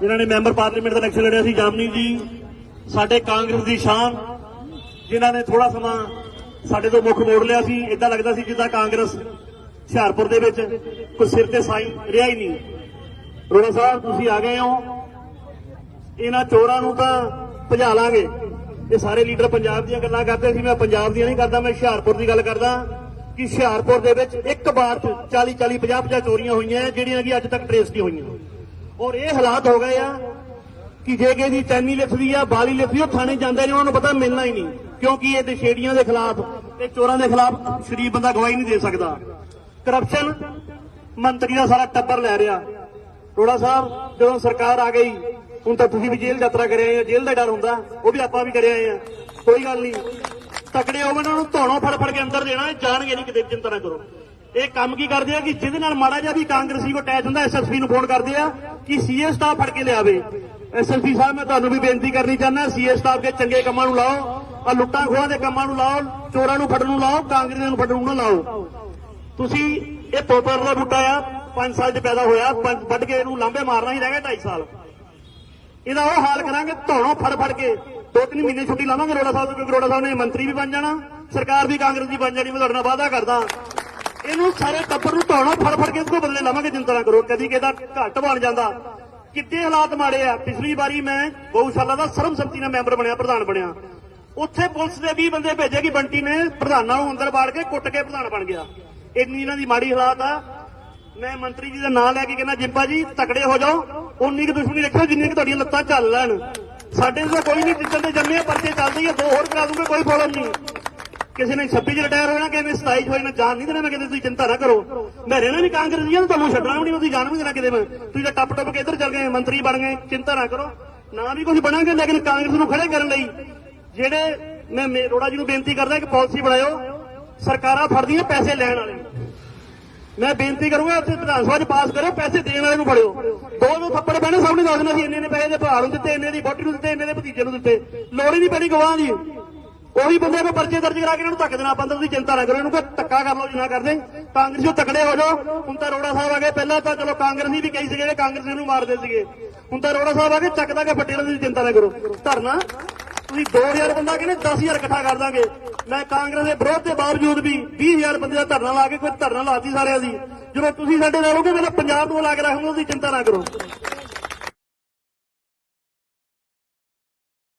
ਜਿਨ੍ਹਾਂ ਨੇ member parliament ਦਾ election ਲੜਿਆ ਸੀ, ਜਾਮਨੀ ਜੀ, ਸਾਡੇ ਕਾਂਗਰਸ ਦੀ ਸ਼ਾਨ, ਜਿਨ੍ਹਾਂ ਨੇ ਥੋੜਾ ਸਮਾਂ ਸਾਡੇ ਤੋਂ ਮੁੱਖ ਮੋੜ ਲਿਆ ਸੀ। ਇਦਾਂ ਲੱਗਦਾ ਸੀ ਜਿੱਦਾਂ ਕਾਂਗਰਸ ਹੁਸ਼ਿਆਰਪੁਰ ਦੇ ਵਿੱਚ ਕੋਈ ਸਿਰ ਤੇ ਸਾਈ ਰਿਹਾ ਹੀ ਨਹੀਂ। ਰੋੜਾ ਸਾਹਿਬ, ਤੁਸੀਂ ਆ ਗਏ ਹੋ। ਇਹਨਾਂ ਚੋਰਾਂ ਨੂੰ ਤਾਂ ਭਜਾ ਲਾਂਗੇ। ਇਹ ਸਾਰੇ ਲੀਡਰ ਪੰਜਾਬ ਦੀਆਂ ਗੱਲਾਂ ਕਰਦੇ ਸੀ। ਮੈਂ ਪੰਜਾਬ ਦੀਆਂ ਨਹੀਂ ਕਰਦਾ, ਮੈਂ ਹੁਸ਼ਿਆਰਪੁਰ ਦੀ ਗੱਲ ਕਰਦਾ ਕਿ ਹੁਸ਼ਿਆਰਪੁਰ ਦੇ ਵਿੱਚ ਇੱਕ ਵਾਰ ਚ 40 40 50 50 ਚੋਰੀਆਂ ਹੋਈਆਂ, ਜਿਹੜੀਆਂ ਕਿ ਅੱਜ ਤੱਕ ਟ੍ਰੇਸ ਨਹੀਂ ਹੋਈਆਂ। ਔਰ ਇਹ ਹਾਲਾਤ ਹੋ ਗਏ ਆ ਕਿ ਜੇ ਕਿਸੇ ਦੀ ਚੈਨੀ ਲਿਖਦੀ ਆ, ਬਾਲੀ ਲਿਖਦੀ ਉਹ ਥਾਣੇ ਜਾਂਦੇ ਨੇ, ਉਹਨਾਂ ਨੂੰ ਪਤਾ ਮਿਲਣਾ ਹੀ ਨਹੀਂ, ਕਿਉਂਕਿ ਇਹ ਦਸ਼ੇੜੀਆਂ ਦੇ ਖਿਲਾਫ ਤੇ ਚੋਰਾਂ ਦੇ ਖਿਲਾਫ ਸ਼ਰੀਫ ਬੰਦਾ ਗਵਾਹੀ ਨਹੀਂ ਦੇ ਸਕਦਾ। ਕਰਪਸ਼ਨ ਮੰਤਰੀ ਦਾ ਸਾਰਾ ਟੱਬਰ ਲੈ ਰਿਹਾ। ਰੋੜਾ ਸਾਹਿਬ, ਜਦੋਂ ਸਰਕਾਰ ਆ ਗਈ, ਹੁਣ ਤਾਂ ਤੁਸੀਂ ਵੀ ਜੇਲ੍ਹ ਯਾਤਰਾ ਕਰਿਆ ਆਏ ਜੇਲ੍ਹ ਦਾ ਡਰ ਹੁੰਦਾ, ਉਹ ਵੀ ਆਪਾਂ ਵੀ ਕਰਿਆ ਆਏ ਆ ਕੋਈ ਗੱਲ ਨਹੀਂ। ਤਕੜੇ ਹੋਵਣ ਉਹਨਾਂ ਨੂੰ ਧੌਣੋਂ ਫੜ ਫੜ ਕੇ ਅੰਦਰ ਦੇਣਾ, ਜਾਣਗੇ ਨਹੀਂ ਕਿਤੇ, ਚਿੰਤਾ ਨਾ ਕਰੋ। ਇਹ ਕੰਮ ਕੀ ਕਰਦੇ ਆ ਕਿ ਜਿਹਦੇ ਨਾਲ ਮਾੜਾ ਜਿਹਾ ਵੀ ਕਾਂਗਰਸੀ ਕੋ ਅਟੈਚ ਹੁੰਦਾ ਐਸਐਸਪੀ ਨੂੰ ਫੋਨ ਕਰਦੇ ਆ ਕਿ ਸੀਏ ਸਟਾਫ ਫੜ ਕੇ ਲਿਆਵੇ। ਐਸਐਸਪੀ ਸਾਹਿਬ, ਮੈਂ ਤੁਹਾਨੂੰ ਵੀ ਬੇਨਤੀ ਕਰਨੀ ਚਾਹੁੰਦਾ, ਸੀਏ ਸਟਾਫ ਦੇ ਚੰਗੇ ਕੰਮਾਂ ਨੂੰ ਲਾਓ ਆ ਲੁੱਟਾਂ ਖੋਹਾਂ ਦੇ ਕੰਮਾਂ ਨੂੰ ਲਾਓ, ਚੋਰਾਂ ਨੂੰ ਫੜਨ ਨੂੰ ਲਾਓ, ਕਾਂਗਰਸੀਆਂ ਨੂੰ ਫੜਨ ਨੂੰ ਨਾ ਲਾਓ। ਤੁਸੀਂ ਇਹ ਪੋਪਰ ਦਾ ਬੂਟਾ ਆ 5 ਸਾਲ 'ਚ ਪੈਦਾ ਹੋਇਆ, ਪੰਜ- ਵੱਢ ਕੇ ਇਹਨੂੰ ਲਾਂਬੇ ਮਾਰਨਾ ਹੀ ਰਹਿ ਗਿਆ 2.5 ਸਾਲ। ਇਹਦਾ ਉਹ ਹਾਲ ਕਰਾਂਗੇ, ਧੌਣੋਂ ਫੜ ਫੜ ਕੇ। ਦੋ ਤਿੰਨ ਮਹੀਨੇ ਛੁੱਟੀ ਲਾਵਾਂਗੇ ਰੋੜਾ ਸਾਹਿਬ ਤੋਂ, ਕਿਉਂਕਿ ਰੋੜਾ ਸਾਹਿਬ ਨੇ ਮੰਤਰੀ ਵੀ ਬਣ ਜਾਣਾ, ਸਰਕਾਰ ਵੀ ਕਾਂਗਰਸ ਦੀ ਬਣ ਜਾਣੀ, ਮੈਂ ਤੁਹਾਡੇ ਨਾਲ ਵਾਅਦਾ ਕਰਦਾ। ਇਹਨੂੰ ਸਾਰੇ ਟੱਬਰ ਨੂੰ ਧੌਣੋਂ ਫੜ ਫੜ ਕੇ ਇਸ ਬਦਲੇ ਲਾਵਾਂਗੇ, ਚਿੰਤਾ ਕਰੋ। ਕਦੀ ਕਿਹਦਾ ਘੱਟ ਬਣ ਜਾਂਦਾ। ਕਿੱਡੇ ਹਾਲਾਤ ਮਾੜੇ ਆ। ਪਿਛਲੀ ਵਾਰੀ ਮੈਂ ਗਊਸ਼ਾਲਾ ਦਾ ਸਰਬਸੰਮਤੀ ਨਾਲ ਮੈਂਬਰ ਬਣਿਆ, ਪ੍ਰਧਾਨ ਬਣਿਆ। ਉੱਥੇ ਪੁਲਿਸ ਦੇ 20 ਬੰਦੇ ਭੇਜੇ ਕਿ ਬੰਟੀ ਨੇ ਪ੍ਰਧਾਨਾਂ ਨੂੰ ਅੰਦਰ ਬਾੜ ਕੇ ਕੁੱਟ ਕੇ ਪ੍ਰਧਾਨ ਬਣ ਗਿਆ। ਇੰਨੀ ਇਹਨਾਂ ਦੀ ਮਾੜੀ ਹਾਲਾਤ ਆ। ਮੈਂ ਮੰਤਰੀ ਜੀ ਦਾ ਨਾਮ ਲੈ ਕੇ ਕਹਿੰਦਾ, ਜਿੰਪਾ ਜੀ, ਤਕੜੇ ਹੋ ਜਾਓ। ਉਨੀ ਕੁ ਦੁਸ਼ਮਣੀ ਰੱਖਿਓ ਜਿੰਨੀ ਕੁ ਤੁਹਾਡੀਆਂ ਲੱਤਾਂ ਚੱਲ ਲੈਣ। ਸਾਡੇ ਤੋਂ ਕੋਈ ਨਹੀਂ ਜਿੱਦਣ ਦੇ ਜੰਮੇ ਪਰਚੇ ਚੱਲਦੇ ਆ, ਦੋ ਹੋਰ ਕਰਾ ਦੂੰਗੇ, ਕੋਈ ਪ੍ਰੋਬਲਮ ਨਹੀਂ। ਕਿਸੇ ਨੇ 26 ਚ ਰਿਟਾਇਰ ਹੋਣਾ ਕਿਸੇ ਨੇ 27 ਚ ਹੋਣਾ ਜਾਣ ਨਹੀਂ ਦੇਣਾ, ਮੈਂ ਕਿਤੇ ਤੁਸੀਂ ਚਿੰਤਾ ਨਾ ਕਰੋ। ਮੈਂ ਰਹਿਣਾ ਵੀ ਕਾਂਗਰਸ ਦੀਆਂ ਤੁਹਾਨੂੰ ਛੱਡਣਾ ਵੀ ਨਹੀਂ, ਤੁਸੀਂ ਜਾਣ ਵੀ ਦੇਣਾ ਕਿਤੇ ਮੈਂ। ਤੁਸੀਂ ਤਾਂ ਟੱਪ ਟੱਪ ਕੇ ਇੱਧਰ ਚੱਲ ਗਏ, ਮੰਤਰੀ ਬਣ ਗਏ, ਚਿੰਤਾ ਨਾ ਕਰੋ। ਨਾ ਵੀ ਕੁਝ ਬਣਾਂਗੇ, ਲੇਕਿਨ ਕਾਂਗਰਸ ਨੂੰ ਖੜੇ ਕਰਨ ਲਈ ਜਿਹੜੇ ਮੈਂ ਮੇ- ਜੀ ਨੂੰ ਬੇਨਤੀ ਕਰਦਾ ਕਿ ਪਾਲਿਸੀ ਬਣਾਇਓ, ਸਰਕਾਰਾਂ ਫੜਦੀਆਂ ਪੈਸੇ ਲੈਣ ਵਾਲੇ। ਮੈਂ ਬੇਨਤੀ ਕਰੂੰਗਾ ਉੱਥੇ ਵਿਧਾਨ ਸਭਾ 'ਚ ਪਾਸ ਕਰੋ ਪੈਸੇ ਦੇਣ ਵਾਲੇ ਨੂੰ ਫੜਿਓ। ਦੋ ਦੋ ਥੱਪੜ ਪੈਣੇ ਸਾਹਮਣੇ ਨੇ ਦੱਸ ਦੇਣਾ ਸੀ ਇੰਨੇ ਨੇ ਪੈਸੇ ਦੇ ਭਾਰ ਨੂੰ ਦਿੱਤੇ, ਇੰਨੇ ਦੀ ਬੋਟੀ ਨੂੰ ਦਿੱਤੇ, ਇੰਨੇ ਦੇ ਭਤੀਜੇ ਨੂੰ ਦਿੱਤੇ। ਲੋੜ ਹੀ ਨਹੀਂ ਪੈਣੀ ਗਵਾਹ ਦੀ। ਉਹੀ ਬੰਦੇ ਕੋ ਪਰਚੇ ਦਰਜ ਕਰਾ ਕੇ ਇਹਨਾਂ ਨੂੰ ਧੱਕ ਦੇਣਾ ਪੰਦਰ ਦੀ ਚਿੰਤਾ ਨਾ ਕਰੋ, ਇਹਨੂੰ ਕੋਈ ਧੱਕਾ ਕਰ ਲਓ ਜਿੰਨਾ ਕਰਦੇ। ਕਾਂਗਰਸੀਓ ਤਕੜੇ ਹੋ ਜਾਓ। ਹੁਣ ਤਾਂ ਰੋੜਾ ਸਾਹਿਬ ਆ ਗਏ, ਪਹਿਲਾਂ ਤਾਂ ਚਲੋ ਕਾਂਗਰਸੀ ਵੀ ਕਈ ਸੀ ਜਿਹੜੇ ਕਾਂਗਰਸੀ ਨੂੰ ਮਾਰਦੇ ਸੀਗੇ। ਹੁਣ ਤਾਂ ਰੋੜਾ ਸਾਹਿਬ ਆ ਗਏ ਚੱਕਦਾ ਕੇ ਫੱਟੇ ਦੀ ਚਿੰਤਾ ਨਾ ਕਰੋ। ਧਰਨਾ, ਤੁਸੀਂ 2000 ਬੰਦਾ ਕਹਿੰਦੇ 10000 ਇਕੱਠਾ ਕਰ ਦਾਂਗੇ। ਮੈਂ ਕਾਂਗਰਸ ਦੇ ਵਿਰੋਧ ਦੇ ਬਾਵਜੂਦ ਵੀ 20000 ਬੰਦੇ ਦਾ ਧਰਨਾ ਲਾ ਕੇ ਕੋਈ ਧਰਨਾ ਲਾਤੀ ਸਾਰਿਆਂ ਦੀ। ਜਦੋਂ ਤੁਸੀਂ ਸਾਡੇ ਨਾਲ ਹੋਗੇ ਮੈਂ ਪੰਜਾਬ ਨੂੰ ਲਾ ਕੇ ਰੱਖੂੰਗਾ ਤੁਸੀਂ ਚਿੰਤਾ ਨਾ ਕਰੋ।